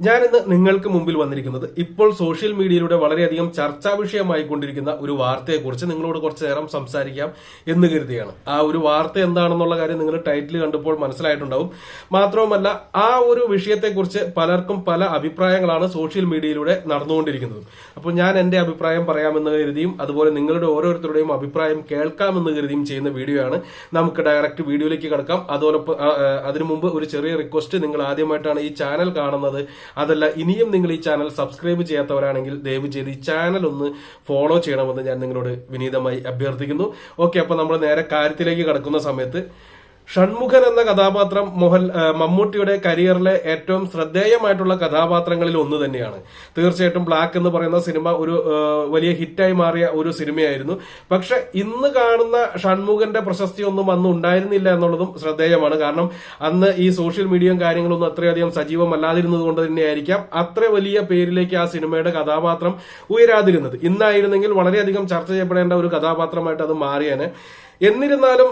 ഞാനിന്ന് നിങ്ങൾക്ക് മുമ്പിൽ വന്നിരിക്കുന്നത് ഇപ്പോൾ സോഷ്യൽ മീഡിയയിലൂടെ വളരെയധികം ചർച്ചാ വിഷയമായി കൊണ്ടിരിക്കുന്ന ഒരു വാർത്തയെക്കുറിച്ച് നിങ്ങളോട് കുറച്ച് നേരം സംസാരിക്കാം എന്ന് കരുതിയാണ്. ആ ഒരു വാർത്ത എന്താണെന്നുള്ള കാര്യം നിങ്ങൾ ടൈറ്റിൽ കണ്ടപ്പോൾ മനസ്സിലായിട്ടുണ്ടാവും. മാത്രവുമല്ല ആ ഒരു വിഷയത്തെക്കുറിച്ച് പലർക്കും പല അഭിപ്രായങ്ങളാണ് സോഷ്യൽ മീഡിയയിലൂടെ നടന്നുകൊണ്ടിരിക്കുന്നത്. അപ്പോൾ ഞാൻ എന്റെ അഭിപ്രായം പറയാമെന്ന് കരുതിയും അതുപോലെ നിങ്ങളുടെ ഓരോരുത്തരുടെയും അഭിപ്രായം കേൾക്കാമെന്ന് കരുതിയും ചെയ്യുന്ന വീഡിയോ ആണ് നമുക്ക് ഡയറക്റ്റ് വീഡിയോയിലേക്ക് കിടക്കാം. അതോടൊപ്പം അതിനു മുമ്പ് ഒരു ചെറിയ റിക്വസ്റ്റ് നിങ്ങൾ ആദ്യമായിട്ടാണ് ഈ ചാനൽ കാണുന്നത്. അതല്ല ഇനിയും നിങ്ങൾ ഈ ചാനൽ സബ്സ്ക്രൈബ് ചെയ്യാത്തവരാണെങ്കിൽ ദയവ് ചെയ്ത് ഈ ചാനൽ ഒന്ന് ഫോളോ ചെയ്യണമെന്ന് ഞാൻ നിങ്ങളോട് വിനീതമായി അഭ്യർത്ഥിക്കുന്നു. ഓക്കെ അപ്പൊ നമ്മൾ നേരെ കാര്യത്തിലേക്ക് കടക്കുന്ന സമയത്ത് ഷൺമുഖൻ എന്ന കഥാപാത്രം മോഹൻ മമ്മൂട്ടിയുടെ കരിയറിലെ ഏറ്റവും ശ്രദ്ധേയമായിട്ടുള്ള കഥാപാത്രങ്ങളിൽ ഒന്ന് തന്നെയാണ്. തീർച്ചയായിട്ടും ബ്ലാക്ക് എന്ന് പറയുന്ന സിനിമ ഒരു വലിയ ഹിറ്റായി മാറിയ ഒരു സിനിമയായിരുന്നു. പക്ഷെ ഇന്ന് കാണുന്ന ഷൺമുഖന്റെ പ്രശസ്തി ഒന്നും അന്ന് ഉണ്ടായിരുന്നില്ല എന്നുള്ളതും ശ്രദ്ധേയമാണ്. കാരണം അന്ന് ഈ സോഷ്യൽ മീഡിയയും കാര്യങ്ങളൊന്നും അത്രയധികം സജീവമല്ലാതിരുന്നത് കൊണ്ട് തന്നെയായിരിക്കാം അത്ര വലിയ പേരിലേക്ക് ആ സിനിമയുടെ കഥാപാത്രം ഉയരാതിരുന്നത്. ഇന്നായിരുന്നെങ്കിൽ വളരെയധികം ചർച്ച ചെയ്യപ്പെടേണ്ട ഒരു കഥാപാത്രമായിട്ട് അത് മാറിയേനെ. എന്നിരുന്നാലും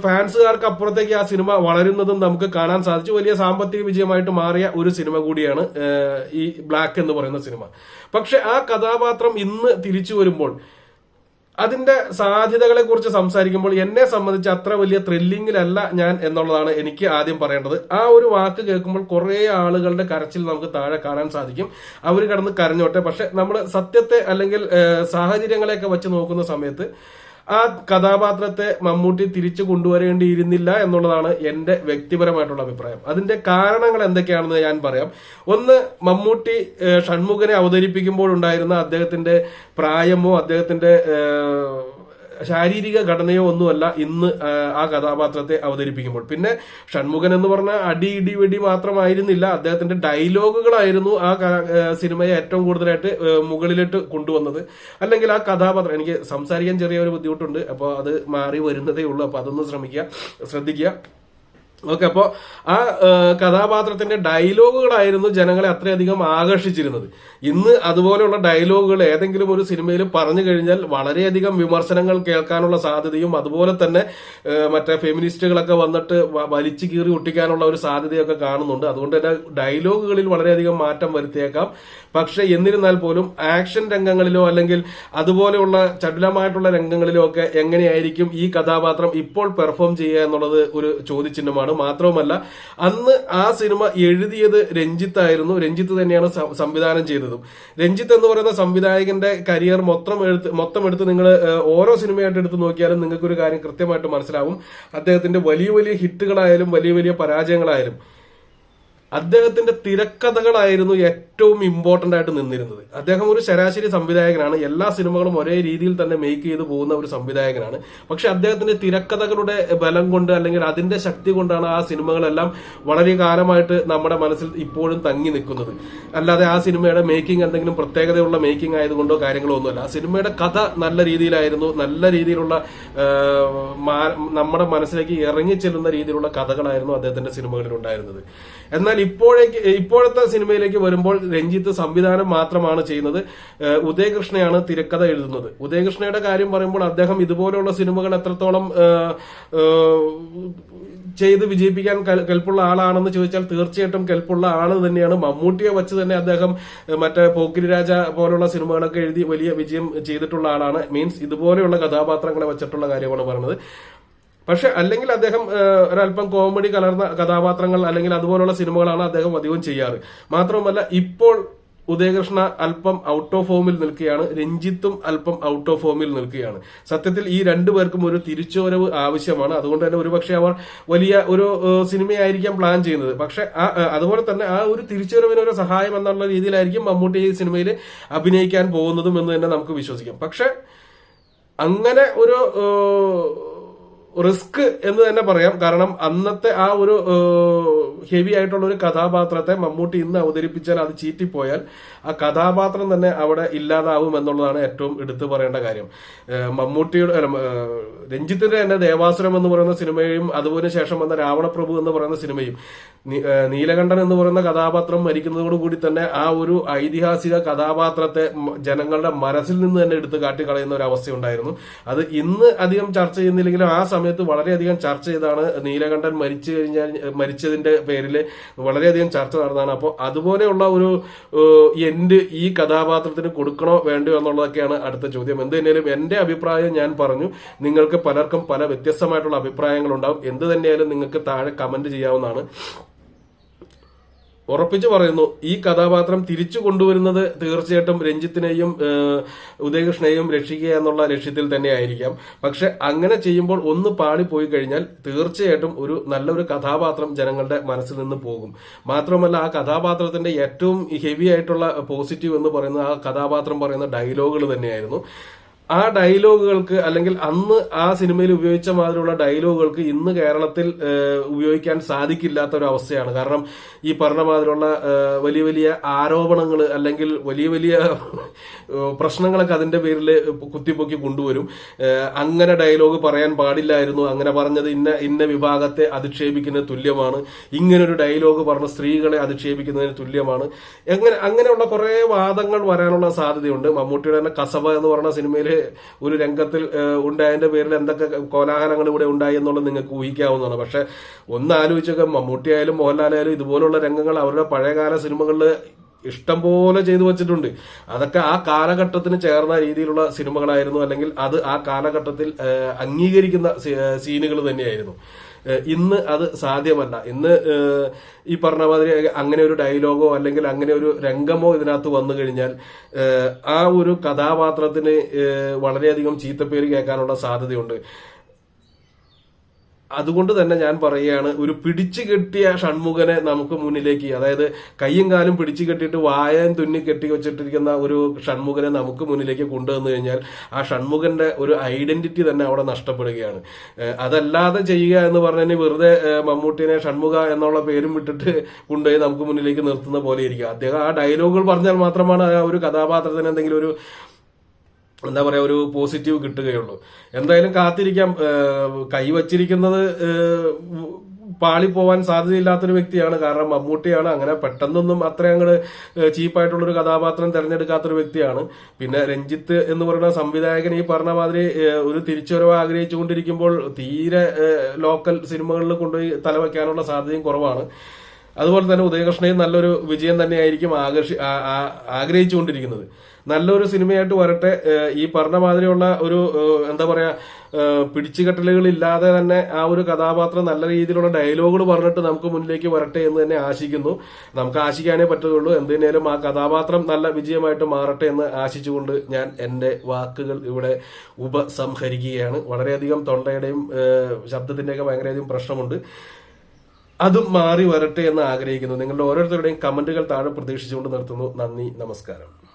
ഫാൻസുകാർക്ക് അപ്പുറത്തേക്ക് ആ സിനിമ വളരുന്നതും നമുക്ക് കാണാൻ സാധിച്ചു. വലിയ സാമ്പത്തിക വിജയമായിട്ട് മാറിയ ഒരു സിനിമ കൂടിയാണ് ഈ ബ്ലാക്ക് എന്ന് പറയുന്ന സിനിമ. പക്ഷെ ആ കഥാപാത്രം ഇന്ന് തിരിച്ചു വരുമ്പോൾ അതിന്റെ സാധ്യതകളെ കുറിച്ച് സംസാരിക്കുമ്പോൾ എന്നെ സംബന്ധിച്ച് അത്ര വലിയ ത്രില്ലിങ്ങിലല്ല ഞാൻ എന്നുള്ളതാണ് എനിക്ക് ആദ്യം പറയേണ്ടത്. ആ ഒരു വാക്ക് കേൾക്കുമ്പോൾ കുറെ ആളുകളുടെ കരച്ചിൽ നമുക്ക് താഴെ കാണാൻ സാധിക്കും. അവർ കിടന്ന് കരഞ്ഞോട്ടെ. പക്ഷെ നമ്മൾ സത്യത്തെ അല്ലെങ്കിൽ സാഹചര്യങ്ങളെയൊക്കെ വെച്ച് നോക്കുന്ന സമയത്ത് ആ കഥാപാത്രത്തെ മമ്മൂട്ടി തിരിച്ചു കൊണ്ടുവരേണ്ടിയിരുന്നില്ല എന്നുള്ളതാണ് എന്റെ വ്യക്തിപരമായിട്ടുള്ള അഭിപ്രായം. അതിന്റെ കാരണങ്ങൾ എന്തൊക്കെയാണെന്ന് ഞാൻ പറയാം. ഒന്ന് മമ്മൂട്ടി ഷൺമുഖനെ അവതരിപ്പിക്കുമ്പോഴുണ്ടായിരുന്ന അദ്ദേഹത്തിന്റെ പ്രായമോ അദ്ദേഹത്തിന്റെ ഏഹ്, ശാരീരിക ഘടനയോ ഒന്നുമല്ല ഇന്ന് ആ, കഥാപാത്രത്തെ അവതരിപ്പിക്കുമ്പോൾ. പിന്നെ ഷൺമുഖൻ എന്ന് പറഞ്ഞ അടി ഇടി വെടി മാത്രമായിരുന്നില്ല. അദ്ദേഹത്തിന്റെ ഡയലോഗുകളായിരുന്നു ആ സിനിമയെ ഏറ്റവും കൂടുതലായിട്ട് മുകളിലിട്ട് കൊണ്ടുവന്നത്. അല്ലെങ്കിൽ ആ കഥാപാത്രം എനിക്ക് സംസാരിക്കാൻ ചെറിയ ഒരു ബുദ്ധിമുട്ടുണ്ട്. അപ്പോൾ അത് മാറി വരുന്നതേ ഉള്ളൂ. അപ്പോൾ അതൊന്ന് ശ്രമിക്കുക. ശ്രദ്ധിക്കുക. ഓക്കെ അപ്പോൾ ആ കഥാപാത്രത്തിന്റെ ഡയലോഗുകളായിരുന്നു ജനങ്ങളെ അത്രയധികം ആകർഷിച്ചിരുന്നത്. ഇന്ന് അതുപോലെയുള്ള ഡയലോഗുകൾ ഏതെങ്കിലും ഒരു സിനിമയിൽ പറഞ്ഞു കഴിഞ്ഞാൽ വളരെയധികം വിമർശനങ്ങൾ കേൾക്കാനുള്ള സാധ്യതയും അതുപോലെ തന്നെ മറ്റേ ഫെമിനിസ്റ്റുകളൊക്കെ വന്നിട്ട് വലിച്ചു കീറി ഒട്ടിക്കാനുള്ള ഒരു സാധ്യതയൊക്കെ കാണുന്നുണ്ട്. അതുകൊണ്ട് തന്നെ ഡയലോഗുകളിൽ വളരെയധികം മാറ്റം വരുത്തിയേക്കാം. പക്ഷെ എന്നിരുന്നാൽ പോലും ആക്ഷൻ രംഗങ്ങളിലോ അല്ലെങ്കിൽ അതുപോലെയുള്ള ചടുലമായിട്ടുള്ള രംഗങ്ങളിലോ ഒക്കെ എങ്ങനെയായിരിക്കും ഈ കഥാപാത്രം ഇപ്പോൾ പെർഫോം ചെയ്യുക എന്നുള്ളത് ഒരു ചോദ്യചിഹ്നമാണ്. മാത്രവുമല്ല അന്ന് ആ സിനിമ എഴുതിയത് രഞ്ജിത്ത് ആയിരുന്നു. രഞ്ജിത്ത് തന്നെയാണ് സംവിധാനം ചെയ്തതും. രഞ്ജിത്ത് എന്ന് പറയുന്ന സംവിധായകന്റെ കരിയർ മൊത്തം എടുത്ത് മൊത്തം എടുത്ത് നിങ്ങൾ ഓരോ സിനിമയായിട്ട് എടുത്ത് നോക്കിയാലും നിങ്ങൾക്കൊരു കാര്യം കൃത്യമായിട്ട് മനസ്സിലാവും. അദ്ദേഹത്തിന്റെ വലിയ വലിയ ഹിറ്റുകളായാലും വലിയ വലിയ പരാജയങ്ങളായാലും. അദ്ദേഹത്തിന്റെ തിരക്കഥകളായിരുന്നു ഏറ്റവും ഇമ്പോർട്ടന്റ് ആയിട്ട് നിന്നിരുന്നത്. അദ്ദേഹം ഒരു ശരാശരി സംവിധായകനാണ്. എല്ലാ സിനിമകളും ഒരേ രീതിയിൽ തന്നെ മേക്ക് ചെയ്തു പോകുന്ന ഒരു സംവിധായകനാണ്. പക്ഷെ അദ്ദേഹത്തിന്റെ തിരക്കഥകളുടെ ബലം കൊണ്ട് അല്ലെങ്കിൽ അതിന്റെ ശക്തി കൊണ്ടാണ് ആ സിനിമകളെല്ലാം വളരെ കാലമായിട്ട് നമ്മുടെ മനസ്സിൽ ഇപ്പോഴും തങ്ങി നിൽക്കുന്നത്. അല്ലാതെ ആ സിനിമയുടെ മേക്കിംഗ് എന്തെങ്കിലും പ്രത്യേകതയുള്ള മേക്കിംഗ് ആയതുകൊണ്ടോ കാര്യങ്ങളോ ഒന്നുമല്ല. ആ സിനിമയുടെ കഥ നല്ല രീതിയിലായിരുന്നു. നല്ല രീതിയിലുള്ള നമ്മുടെ മനസ്സിലേക്ക് ഇറങ്ങി ചെല്ലുന്ന രീതിയിലുള്ള കഥകളായിരുന്നു അദ്ദേഹത്തിന്റെ സിനിമകളിൽ ഉണ്ടായിരുന്നത് എന്നാൽ ഇപ്പോഴേക്ക് ഇപ്പോഴത്തെ സിനിമയിലേക്ക് വരുമ്പോൾ രഞ്ജിത്ത് സംവിധാനം മാത്രമാണ് ചെയ്യുന്നത്. ഉദയകൃഷ്ണയാണ് തിരക്കഥ എഴുതുന്നത്. ഉദയകൃഷ്ണയുടെ കാര്യം പറയുമ്പോൾ അദ്ദേഹം ഇതുപോലെയുള്ള സിനിമകൾ എത്രത്തോളം ചെയ്ത് വിജയിപ്പിക്കാൻ കൽ- കെൽപ്പുള്ള ആളാണെന്ന് ചോദിച്ചാൽ തീർച്ചയായിട്ടും കെൽപ്പുള്ള ആൾ തന്നെയാണ്. മമ്മൂട്ടിയെ വച്ച് തന്നെ അദ്ദേഹം മറ്റേ പോക്കിരി രാജ പോലുള്ള സിനിമകളൊക്കെ എഴുതി വലിയ വിജയം ചെയ്തിട്ടുള്ള ആളാണ്. മീൻസ് ഇതുപോലെയുള്ള കഥാപാത്രങ്ങളെ വെച്ചിട്ടുള്ള കാര്യമാണ് പറയുന്നത് പക്ഷെ അല്ലെങ്കിൽ അദ്ദേഹം ഒരല്പം കോമഡി കലർന്ന കഥാപാത്രങ്ങൾ അല്ലെങ്കിൽ അതുപോലുള്ള സിനിമകളാണ് അദ്ദേഹം അധികവും ചെയ്യാറ്. മാത്രമല്ല ഇപ്പോൾ ഉദയകൃഷ്ണ അല്പം ഔട്ട് ഓഫ് ഫോമിൽ നിൽക്കുകയാണ്. രഞ്ജിത്തും അല്പം ഔട്ട് ഓഫ് ഫോമിൽ നിൽക്കുകയാണ്. സത്യത്തിൽ ഈ രണ്ടു പേർക്കും ഒരു തിരിച്ചുവരവ് ആവശ്യമാണ്. അതുകൊണ്ട് തന്നെ ഒരുപക്ഷെ അവർ വലിയ ഒരു സിനിമയായിരിക്കാം പ്ലാൻ ചെയ്യുന്നത്. പക്ഷെ അതുപോലെ തന്നെ ആ ഒരു തിരിച്ചുവരവിന് ഒരു സഹായം എന്നുള്ള രീതിയിലായിരിക്കും മമ്മൂട്ടി ഈ സിനിമയിൽ അഭിനയിക്കാൻ പോകുന്നതും എന്ന് തന്നെ നമുക്ക് വിശ്വസിക്കാം. പക്ഷെ അങ്ങനെ ഒരു റിസ്ക് എന്ന് തന്നെ പറയാം. കാരണം അന്നത്തെ ആ ഒരു ഹെവി ആയിട്ടുള്ള ഒരു കഥാപാത്രത്തെ മമ്മൂട്ടി ഇന്ന് അവതരിപ്പിച്ചാൽ അത് ചീറ്റിപ്പോയാൽ ആ കഥാപാത്രം തന്നെ അവിടെ ഇല്ലാതാവും എന്നുള്ളതാണ് ഏറ്റവും എടുത്തു പറയേണ്ട കാര്യം. മമ്മൂട്ടിയുടെ രഞ്ജിത്തിന്റെ തന്നെ ദേവാസുരം എന്ന് പറയുന്ന സിനിമയും അതുപോലെ ശേഷം വന്ന രാവണപ്രഭു എന്ന് പറയുന്ന സിനിമയും നീലകണ്ഠൻ എന്ന് പറയുന്ന കഥാപാത്രം മരിക്കുന്നതോടുകൂടി തന്നെ ആ ഒരു ഐതിഹാസിക കഥാപാത്രത്തെ ജനങ്ങളുടെ മനസ്സിൽ നിന്ന് തന്നെ എടുത്ത് കാട്ടിക്കളയുന്ന ഒരു അവസ്ഥയുണ്ടായിരുന്നു. അത് ഇന്ന് അധികം ചർച്ച ചെയ്യുന്നില്ലെങ്കിലും ആ സമയത്ത് വളരെയധികം ചർച്ച ചെയ്താണ് നീലകണ്ഠൻ മരിച്ചു കഴിഞ്ഞാൽ മരിച്ചതിന്റെ പേരിൽ വളരെയധികം ചർച്ച നടന്നതാണ്. അപ്പോൾ അതുപോലെയുള്ള ഒരു എൻഡ് ഈ കഥാപാത്രത്തിന് കൊടുക്കണോ വേണ്ടോ എന്നുള്ളതൊക്കെയാണ് അടുത്ത ചോദ്യം. എന്ത് തന്നെയാലും എന്റെ അഭിപ്രായം ഞാൻ പറഞ്ഞു. നിങ്ങൾക്ക് പലർക്കും പല വ്യത്യസ്തമായിട്ടുള്ള അഭിപ്രായങ്ങളുണ്ടാവും. എന്ത് തന്നെയായാലും നിങ്ങൾക്ക് താഴെ കമന്റ് ചെയ്യാവുന്നതാണ്. ഉറപ്പിച്ചു പറയുന്നു ഈ കഥാപാത്രം തിരിച്ചു കൊണ്ടുവരുന്നത് തീർച്ചയായിട്ടും രഞ്ജിത്തിനെയും ഉദയകൃഷ്ണയെയും രക്ഷിക്കുക എന്നുള്ള ലക്ഷ്യത്തിൽ തന്നെ ആയിരിക്കാം പക്ഷെ അങ്ങനെ ചെയ്യുമ്പോൾ ഒന്ന് പാളി പോയി കഴിഞ്ഞാൽ തീർച്ചയായിട്ടും ഒരു നല്ലൊരു കഥാപാത്രം ജനങ്ങളുടെ മനസ്സിൽ നിന്ന് പോകും. മാത്രമല്ല ആ കഥാപാത്രത്തിന്റെ ഏറ്റവും ഹെവി ആയിട്ടുള്ള പോസിറ്റീവ് എന്ന് പറയുന്നത് ആ കഥാപാത്രം പറയുന്ന ഡയലോഗുകൾ തന്നെയായിരുന്നു. ആ ഡയലോഗുകൾക്ക് അല്ലെങ്കിൽ അന്ന് ആ സിനിമയിൽ ഉപയോഗിച്ച മാതിരിയുള്ള ഡയലോഗുകൾക്ക് ഇന്ന് കേരളത്തിൽ ഉപയോഗിക്കാൻ സാധിക്കില്ലാത്ത ഒരു അവസ്ഥയാണ് കാരണം ഈ പറഞ്ഞ മാതിരിയുള്ള വലിയ വലിയ ആരോപണങ്ങൾ അല്ലെങ്കിൽ വലിയ വലിയ പ്രശ്നങ്ങളൊക്കെ അതിന്റെ പേരിൽ കുത്തിപ്പൊക്കി കൊണ്ടുവരും. അങ്ങനെ ഡയലോഗ് പറയാൻ പാടില്ലായിരുന്നു. അങ്ങനെ പറഞ്ഞത് ഇന്ന ഇന്ന വിഭാഗത്തെ അധിക്ഷേപിക്കുന്നതിന് തുല്യമാണ്. ഇങ്ങനൊരു ഡയലോഗ് പറഞ്ഞ സ്ത്രീകളെ അധിക്ഷേപിക്കുന്നതിന് തുല്യമാണ്. എങ്ങനെ അങ്ങനെയുള്ള കുറെ വാദങ്ങൾ വരാനുള്ള സാധ്യതയുണ്ട്. മമ്മൂട്ടിയുടെ തന്നെ കസബ എന്ന് പറഞ്ഞ സിനിമയിൽ ഒരു രംഗത്തിൽ ഉണ്ടായതിന്റെ പേരിൽ എന്തൊക്കെ കോലാഹലങ്ങൾ ഇവിടെ ഉണ്ടായി എന്നുള്ളത് നിങ്ങൾക്ക് ഊഹിക്കാവുന്നതാണ്. പക്ഷെ ഒന്ന് ആലോചിച്ചൊക്കെ മമ്മൂട്ടിയായാലും മോഹൻലാലായാലും ഇതുപോലുള്ള രംഗങ്ങൾ അവരുടെ പഴയകാല സിനിമകളിൽ ഇഷ്ടം പോലെ ചെയ്തു വെച്ചിട്ടുണ്ട്. അതൊക്കെ ആ കാലഘട്ടത്തിന് ചേർന്ന രീതിയിലുള്ള സിനിമകളായിരുന്നു. അല്ലെങ്കിൽ അത് ആ കാലഘട്ടത്തിൽ അംഗീകരിക്കുന്ന സീനുകൾ തന്നെയായിരുന്നു. ഇന്ന് അത് സാധ്യമല്ല. ഇന്ന് ഈ പറഞ്ഞ മാതിരി അങ്ങനെ ഒരു ഡയലോഗോ അല്ലെങ്കിൽ അങ്ങനെ ഒരു രംഗമോ ഇതിനകത്ത് വന്നു കഴിഞ്ഞാൽ ആ ഒരു കഥാപാത്രത്തിന് വളരെയധികം ചീത്തപ്പേര് കേൾക്കാനുള്ള സാധ്യതയുണ്ട്. അതുകൊണ്ട് തന്നെ ഞാൻ പറയുകയാണ് ഒരു പിടിച്ചു കെട്ടിയ ഷൺമുഖനെ നമുക്ക് മുന്നിലേക്ക് അതായത് കയ്യും കാലും പിടിച്ചു കെട്ടിയിട്ട് വായം തുന്നി കെട്ടി വെച്ചിട്ടിരിക്കുന്ന ഒരു ഷൺമുഖനെ നമുക്ക് മുന്നിലേക്ക് കൊണ്ടുവന്നു കഴിഞ്ഞാൽ ആ ഷൺമുഖന്റെ ഒരു ഐഡന്റിറ്റി തന്നെ അവിടെ നഷ്ടപ്പെടുകയാണ്. അതല്ലാതെ ചെയ്യുക എന്ന് പറഞ്ഞാൽ വെറുതെ മമ്മൂട്ടിനെ ഷൺമുഖ എന്നുള്ള പേരും വിട്ടിട്ട് കൊണ്ടുപോയി നമുക്ക് മുന്നിലേക്ക് നിർത്തുന്ന പോലെ ഇരിക്കുക അദ്ദേഹം ആ ഡയലോഗുകൾ പറഞ്ഞാൽ മാത്രമാണ് ആ ഒരു കഥാപാത്രത്തിന് എന്തെങ്കിലും ഒരു എന്താ പറയുക ഒരു പോസിറ്റീവ് കിട്ടുകയുള്ളൂ. എന്തായാലും കാത്തിരിക്കാം. കൈവച്ചിരിക്കുന്നത് പാളി പോവാൻ സാധ്യതയില്ലാത്തൊരു വ്യക്തിയാണ്. കാരണം മമ്മൂട്ടിയാണ്. അങ്ങനെ പെട്ടെന്നൊന്നും അത്ര അങ്ങോട്ട് ചീപ്പായിട്ടുള്ളൊരു കഥാപാത്രം തെരഞ്ഞെടുക്കാത്തൊരു വ്യക്തിയാണ്. പിന്നെ രഞ്ജിത്ത് എന്ന് പറയുന്ന സംവിധായകൻ ഈ പറഞ്ഞ മാതിരി ഒരു തിരിച്ചുവരവ് ആഗ്രഹിച്ചുകൊണ്ടിരിക്കുമ്പോൾ തീരെ ലോക്കൽ സിനിമകളിൽ കൊണ്ടുപോയി തലവെക്കാനുള്ള സാധ്യതയും കുറവാണ്. അതുപോലെ തന്നെ ഉദയകൃഷ്ണയും നല്ലൊരു വിജയം തന്നെയായിരിക്കും ആകർഷി ആഗ്രഹിച്ചുകൊണ്ടിരിക്കുന്നത്. നല്ലൊരു സിനിമയായിട്ട് വരട്ടെ. ഈ പറഞ്ഞ മാതിരിയുള്ള ഒരു എന്താ പറയാ പിടിച്ചുകെട്ടലുകൾ ഇല്ലാതെ തന്നെ ആ ഒരു കഥാപാത്രം നല്ല രീതിയിലുള്ള ഡയലോഗുകൾ പറഞ്ഞിട്ട് നമുക്ക് മുന്നിലേക്ക് വരട്ടെ എന്ന് തന്നെ ആശിക്കുന്നു. നമുക്ക് ആശിക്കാനേ പറ്റുകയുള്ളൂ എന്തിനേലും ആ കഥാപാത്രം നല്ല വിജയമായിട്ട് മാറട്ടെ എന്ന് ആശിച്ചുകൊണ്ട് ഞാൻ എന്റെ വാക്കുകൾ ഇവിടെ ഉപസംഹരിക്കുകയാണ്. വളരെയധികം തൊണ്ടയുടെയും ശബ്ദത്തിന്റെയൊക്കെ ഭയങ്കരയധികം പ്രശ്നമുണ്ട്. അതും മാറി വരട്ടെ എന്ന് ആഗ്രഹിക്കുന്നു. നിങ്ങളുടെ ഓരോരുത്തരുടെയും കമന്റുകൾ താഴെ പ്രതീക്ഷിച്ചുകൊണ്ട് നിർത്തുന്നു. നന്ദി നമസ്കാരം.